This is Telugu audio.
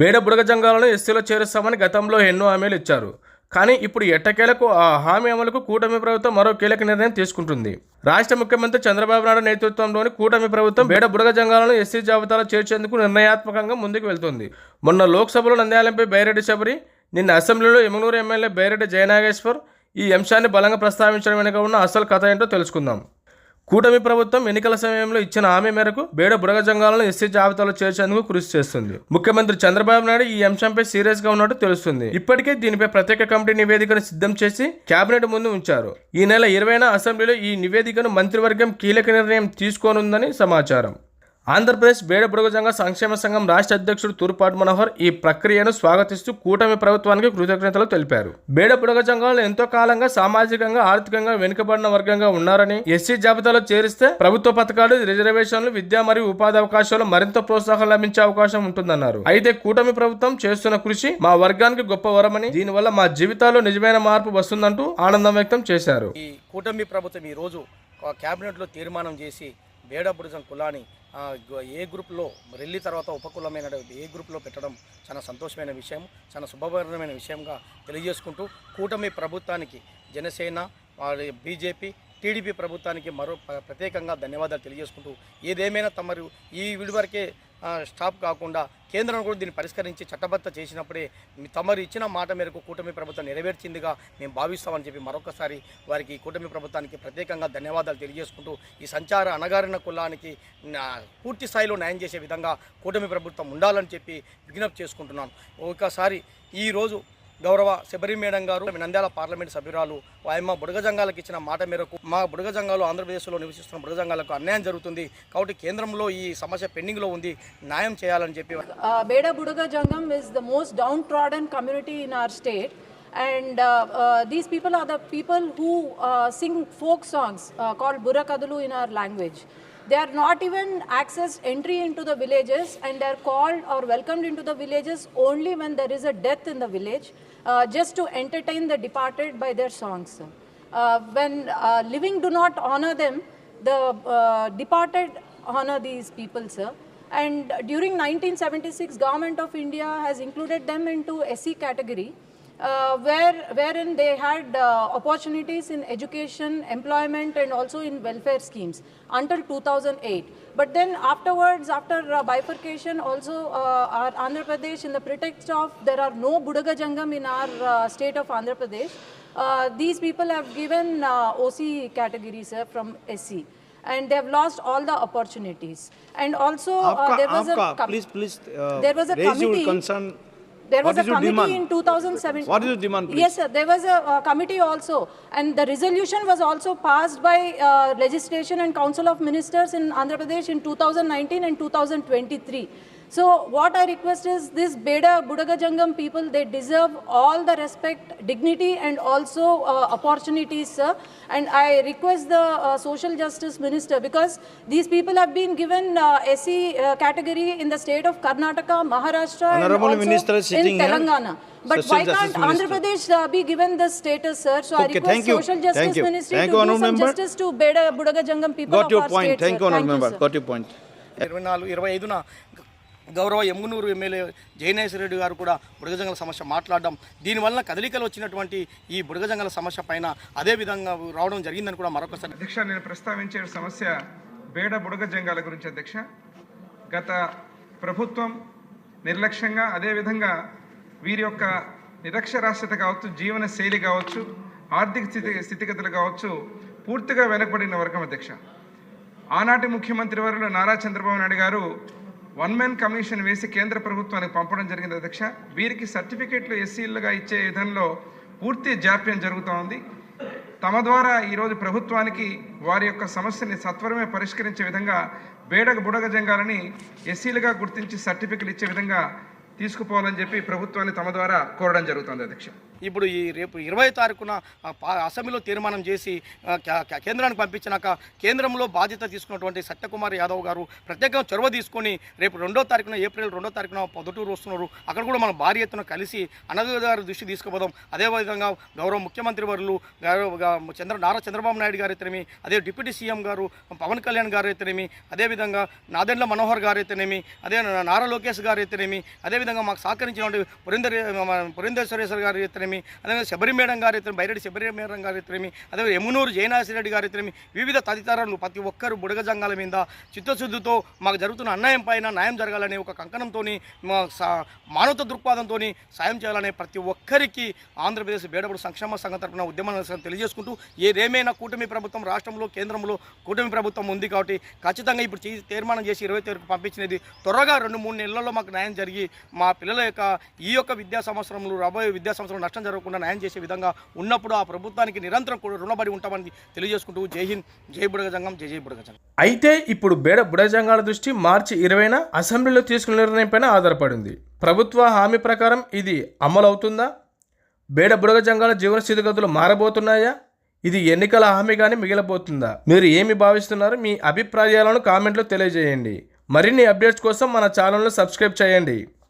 బేడబుడగ జంగాలను ఎస్సీలో చేరుస్తామని గతంలో ఎన్నో హామీలు ఇచ్చారు. కానీ ఇప్పుడు ఎట్టకేలకు ఆ హామీ అమలుకు కూటమి ప్రభుత్వం మరో కీలక నిర్ణయం తీసుకుంటుంది. రాష్ట్ర ముఖ్యమంత్రి చంద్రబాబు నాయుడు నేతృత్వంలోని కూటమి ప్రభుత్వం బేడ బుడగ జంగాలను ఎస్సీ జాబితాలో చేర్చేందుకు నిర్ణయాత్మకంగా ముందుకు వెళ్తుంది. మొన్న లోక్సభలో నంద్యాలంపై బైరెడ్డి శబరి నిన్న అసెంబ్లీలో ఎమ్మెనూరు ఎమ్మెల్యే బైరెడ్డి జయనాగేశ్వర్ ఈ అంశాన్ని బలంగా ప్రస్తావించడం వెనుక ఉన్న అసలు కథ ఏంటో తెలుసుకుందాం. కూటమి ప్రభుత్వం ఎన్నికల సమయంలో ఇచ్చిన హామీ మేరకు బేడ బుడగజంగాలను ఎస్సీ జాబితాలో చేర్చేందుకు కృషి చేస్తుంది. ముఖ్యమంత్రి చంద్రబాబు నాయుడు ఈ అంశంపై సీరియస్గా ఉన్నట్టు తెలుస్తుంది. ఇప్పటికే దీనిపై ప్రత్యేక కమిటీ నివేదికను సిద్ధం చేసి కేబినెట్ ముందు ఉంచారు. ఈ నెల ఇరవైన అసెంబ్లీలో ఈ నివేదికను మంత్రివర్గం కీలక నిర్ణయం తీసుకోనుందని సమాచారం. ఆంధ్రప్రదేశ్ బేడ బుడగజంగ సంక్షేమ సంఘం రాష్ట్ర అధ్యక్షుడు తూర్పాటి మనోహర్ ఈ ప్రక్రియను స్వాగతిస్తూ కూటమి ప్రభుత్వానికి కృతజ్ఞతలు తెలిపారు. బేడ బుడగజంగాలు ఎంతో కాలంగా సామాజికంగా ఆర్థికంగా వెనుకబడిన వర్గంగా ఉన్నారని ఎస్సీ జాబితాలో చేరిస్తే ప్రభుత్వ పథకాలు రిజర్వేషన్లు విద్య మరియు ఉపాధి అవకాశాలు మరింత ప్రోత్సాహం లభించే అవకాశం ఉంటుందన్నారు. అయితే కూటమి ప్రభుత్వం చేస్తున్న కృషి మా వర్గానికి గొప్ప వరమని దీనివల్ల మా జీవితాల్లో నిజమైన మార్పు వస్తుందంటూ ఆనందం వ్యక్తం చేశారు. ఈ కూటమి ప్రభుత్వం ఈ ఈరోజు క్యాబినెట్లో తీర్మానం చేసి బేడబుడిజం కులాన్ని ఏ గ్రూప్లో రెల్లి తర్వాత ఉపకులమైన ఏ గ్రూప్లో పెట్టడం చాలా సంతోషమైన విషయం చాలా శుభకరమైన విషయంగా తెలియజేసుకుంటూ కూటమి ప్రభుత్వానికి జనసేన వారి బీజేపీ టీడీపీ ప్రభుత్వానికి మరో ప్రత్యేకంగా ధన్యవాదాలు తెలియజేసుకుంటూ ఏదేమైనా తమరు ఈ విడివరకే వరకే స్టాప్ కాకుండా కేంద్రం కూడా దీన్ని పరిష్కరించి చట్టబద్ధ చేసినప్పుడే తమరు ఇచ్చిన మాట మేరకు కూటమి ప్రభుత్వం నెరవేర్చిందిగా మేము భావిస్తామని చెప్పి మరొకసారి వారికి కూటమి ప్రభుత్వానికి ప్రత్యేకంగా ధన్యవాదాలు తెలియజేసుకుంటూ ఈ సంచార అణగారిన కులానికి పూర్తి స్థాయిలో న్యాయం చేసే విధంగా కూటమి ప్రభుత్వం ఉండాలని చెప్పి విజ్ఞప్తి చేసుకుంటున్నాను ఒకసారి ఈరోజు గౌరవ శబరి మేడం గారు నంద్యాల పార్లమెంట్ సభ్యురాలు ఆయమ్మ బుడగజంగాలకు ఇచ్చిన మాట మేరకు మా బుడగజంగాలు ఆంధ్రప్రదేశ్లో నివసిస్తున్న బుడగజంగాలకు అన్యాయం జరుగుతుంది. కాబట్టి కేంద్రంలో ఈ సమస్య పెండింగ్లో ఉంది. న్యాయం చేయాలని చెప్పి Beda Budaga Jangam is the most downtrodden community in our state and these people are the people who sing folk songs call burra kathalu in our language They are not even accessed entry into the villages and they are called or welcomed into the villages only when there is a death in the village, uh, just to entertain the departed by their songs. Uh, when uh, living do not honor them, the uh, departed honor these people, sir. And during 1976, Government of India has included them into SC category, uh, where, wherein they had uh, opportunities in education, employment and also in welfare schemes until 2008. But then afterwards, after uh, bifurcation also uh, our Andhra Pradesh in the pretext of there are no Budaga Jangam in our uh, state of Andhra Pradesh, uh, these people have given OC categories from SC and they have lost all the opportunities. And also there, was aapka, please, please, there was a committee. concern there was a committee demand? in 2007. What is your demand, please? Yes, sir. There was a uh, committee also, and the resolution was also passed by uh, legislation and Council of Ministers in Andhra Pradesh in 2019 and 2023. So what I request is this Beda Budaga Jangam people, they deserve all the respect, dignity, and also uh, opportunities, sir. And I request the uh, Social Justice Minister because these people have been given uh, SC uh, category in the state of Karnataka, Maharashtra, Honorable and also Minister is sitting in here. Telangana. But Social why Justice can't Andhra Minister. Pradesh uh, be given this status, sir? So I Okay, request thank you. Social Thank Justice you. Ministry Thank to you, do Honourable some Member. justice to Beda Budaga Jangam people got of your our point state, thank sir. you honorable Thank member sir. got your point ఇరవై నాలుగు ఇరవై ఐదున గౌరవ ఎమ్మునూరు ఎమ్మెల్యే జయనేశ్వర రెడ్డి గారు కూడా బుడగజంగల సమస్య మాట్లాడడం దీనివల్ల కదలికలు వచ్చినటువంటి ఈ బుడగజంగల సమస్య పైన అదే విధంగా రావడం జరిగిందని కూడా మరొకసారి అధ్యక్ష నేను ప్రస్తావించే సమస్య బేడ బుడగ జంగాల గురించి అధ్యక్ష. గత ప్రభుత్వం నిర్లక్ష్యంగా అదేవిధంగా వీరి యొక్క నిరక్షరాస్యత కావచ్చు జీవన శైలి కావచ్చు ఆర్థిక స్థితి స్థితిగతులు కావచ్చు పూర్తిగా వెనకబడిన వర్గం అధ్యక్ష. ఆనాటి ముఖ్యమంత్రి వర్యులు నారా చంద్రబాబు నాయుడు గారు వన్ మ్యాన్ కమిషన్ వేసి కేంద్ర ప్రభుత్వానికి పంపడం జరిగింది అధ్యక్ష. వీరికి సర్టిఫికెట్లు ఎస్సీలుగా ఇచ్చే విధంలో పూర్తి జాప్యం జరుగుతూ ఉంది. తమ ద్వారా ఈరోజు ప్రభుత్వానికి వారి యొక్క సమస్యని సత్వరమే పరిష్కరించే విధంగా బేడగ బుడగ జంగాలని ఎస్సీలుగా గుర్తించి సర్టిఫికెట్ ఇచ్చే విధంగా తీసుకుపోవాలని చెప్పి ప్రభుత్వాన్ని తమ ద్వారా కోరడం జరుగుతుంది అధ్యక్ష. ఇప్పుడు ఈ రేపు ఇరవై తారీఖున పా- అసెంబ్లీలో తీర్మానం చేసి కేంద్రానికి పంపించినాక కేంద్రంలో బాధ్యత తీసుకున్నటువంటి సత్యకుమార్ యాదవ్ గారు ప్రత్యేకంగా చొరవ తీసుకొని రేపు రెండో తారీఖున ఏప్రిల్ రెండో తారీఖున పొద్దుటూరు వస్తున్నారు. అక్కడ కూడా మనం భారీ ఎత్తున కలిసి అన్నదారు దృష్టి తీసుకుపోదాం. అదేవిధంగా గౌరవ ముఖ్యమంత్రి వర్లు గౌరవ చంద్ర నారా చంద్రబాబు నాయుడు గారు అయితేనేమి అదే డిప్యూటీ సీఎం గారు పవన్ కళ్యాణ్ గారు అయితేనేమి అదేవిధంగా నాదెండ్ల మనోహర్ గారు అయితేనేమి అదే నారా లోకేష్ గారు అయితేనేమి అదేవిధంగా మాకు సహకరించినటువంటి పురేందర్ పురేందేశ్వరేశ్వర గారు అయితేనేమి అదేవిధంగా శబరి మేడం గారు బైరెడ్డి శబరి మేడం గారు అదే యమునూరు జయనాసిరెడ్డి గారు అయితేనేమి వివిధ తదితరాలు ప్రతి ఒక్కరు బుడగ జంగాల మీద చిత్తశుద్ధితో మాకు జరుగుతున్న అన్యాయం పైన న్యాయం జరగాలనే ఒక కంకణంతో మా మానవత దృక్పథంతో సాయం చేయాలనే ప్రతి ఒక్కరికి ఆంధ్రప్రదేశ్ బేడబడు సంక్షేమ సంఘం తరపున ఉద్యమాన్ని తెలియజేసుకుంటూ ఏదేమైనా కూటమి ప్రభుత్వం రాష్ట్రంలో కేంద్రంలో కూటమి ప్రభుత్వం ఉంది కాబట్టి ఖచ్చితంగా ఇప్పుడు తీర్మానం చేసి ఇరవై తేదీకి పంపించినది త్వరగా రెండు మూడు నెలల్లో మాకు న్యాయం జరిగి మా పిల్లల యొక్క ఈ యొక్క విద్యా సంవత్సరంలో రాబోయే విద్యా సంవత్సరం నష్టం జరగకుండా న్యాయం చేసే విధంగా ఉన్నప్పుడు ఆ ప్రభుత్వానికి నిరంతరం కూడా రుణపడి ఉంటామని తెలియజేసుకుంటూ జై హింద్ జై బుడగ జంగం జై జై బుడగ జంగం. అయితే ఇప్పుడు బేడ బుడజంగాల దృష్టి మార్చి ఇరవైన అసెంబ్లీలో తీసుకున్న నిర్ణయం పైన ఆధారపడింది. ప్రభుత్వ హామీ ప్రకారం ఇది అమలు అవుతుందా బేడ బుడగజంగాల జీవన స్థితిగతులు మారబోతున్నాయా? ఇది ఎన్నికల హామీగానే మిగిలబోతుందా మీరు ఏమి భావిస్తున్నారు? మీ అభిప్రాయాలను కామెంట్లో తెలియజేయండి. మరిన్ని అప్డేట్స్ కోసం మన ఛానల్ను సబ్స్క్రైబ్ చేయండి.